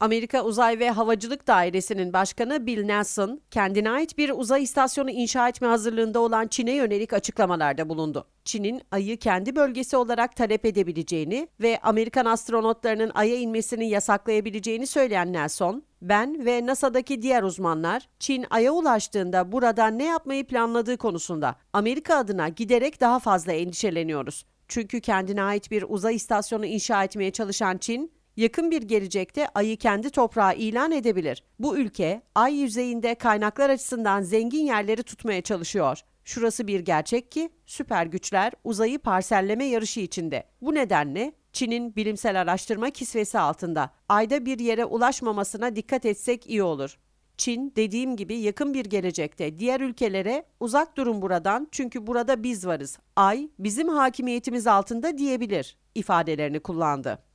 Amerika Uzay ve Havacılık Dairesi'nin başkanı Bill Nelson, kendine ait bir uzay istasyonu inşa etme hazırlığında olan Çin'e yönelik açıklamalarda bulundu. Çin'in ayı kendi bölgesi olarak talep edebileceğini ve Amerikan astronotlarının aya inmesini yasaklayabileceğini söyleyen Nelson, ben ve NASA'daki diğer uzmanlar Çin aya ulaştığında burada ne yapmayı planladığı konusunda Amerika adına giderek daha fazla endişeleniyoruz. Çünkü kendine ait bir uzay istasyonu inşa etmeye çalışan Çin, yakın bir gelecekte ayı kendi toprağı ilan edebilir. Bu ülke ay yüzeyinde kaynaklar açısından zengin yerleri tutmaya çalışıyor. Şurası bir gerçek ki süper güçler uzayı parselleme yarışı içinde. Bu nedenle Çin'in bilimsel araştırma kisvesi altında ayda bir yere ulaşmamasına dikkat etsek iyi olur. Çin dediğim gibi yakın bir gelecekte diğer ülkelere uzak durun buradan çünkü burada biz varız. Ay bizim hakimiyetimiz altında diyebilir ifadelerini kullandı.